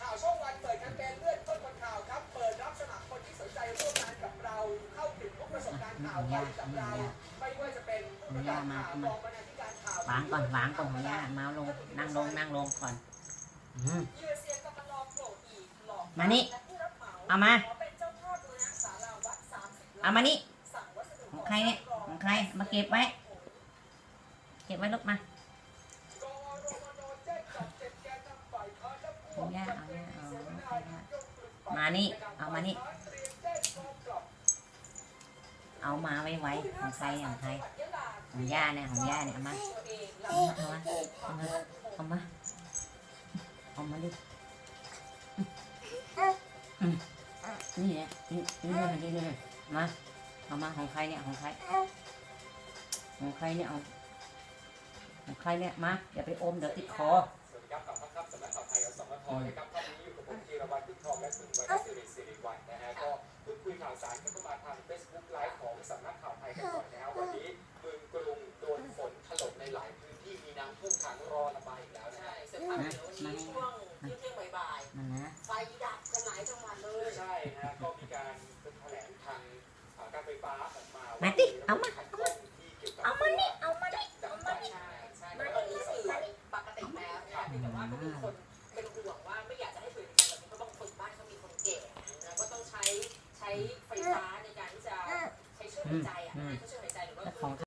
ข่าวช่องวันเปิดแคมเปญเลื่อนต้นคนข่าวครับ เปิดรับสมัครคนที่สนใจร่วมงานกับเรา เข้าถึงทุกประสบการณ์ข่าวไปกับเรา ไม่ว่าจะเป็นผู้ประกาศข่าวกองบรรณาธิการข่าววางก่อนวางก่อนของย่ามาลง นั่งลงนั่งลงก่อนอืมเหยื่อเสียงกำมะลอโผล่อีกหลอกมานี่และผู้รับเหมาเอามาขอเป็นเจ้าภาพบูรณะศาลาวัด30เอามานี่สั่งวัสดุของใครเนี่ย ของใคร มาเก็บไว้ เก็บไว้ลูกมา มานี่ เอามานี่เตรียมแจ้งกอามาไว้ไว้ของใครของใครของย่าเนี่ยของย่าเนี่ยเอามาเอามาเอามาเอามาเอามาดิอืมนี่แหละนี่นี่เนี่ยมาเอามาของใครเนี่ยของใครของใครเนี่ยเอาของใครเนี่ยมาอย่าไปอมเดี๋ยวติดคอ วัสดีครับกับพักครับสำนักข่าวไทยอสมทนะครับตอนนี้อยู่กับผมธีรวัตรพึ่งทองและคุณวัยสิริสิริวัฒน์นะฮะก็พูดคุยข่าวสารกันเข้ามาทาง Facebook ไลฟ์ของสำนักข่าวไทยกันก่อนนะฮะวันนี้เมืองกรุงโดนฝนถล่มในหลายพื้นที่มีน้ำท่วมขังรอระบายอีกแล้วนะฮะใช่สภาพเดี๋ยววันนี้ช่วงเที่ยงๆบ่ายมันนะๆไฟดับกันหลายจังหวัดเลยใช่นะฮะก็มีการแถลงทางอ่าการไฟฟ้าออกมามาดิเอามาขัดข้องที่เกี่ยวกับเอามานี่เอามานี่ดับไฟใช่ใช่แล้วตอนนี้สื่อปกติแล้วนะเพียงแต่ว่าก็มีคนเป็นห่วงว่าไม่อยากจะให้เกิ 嗯嗯。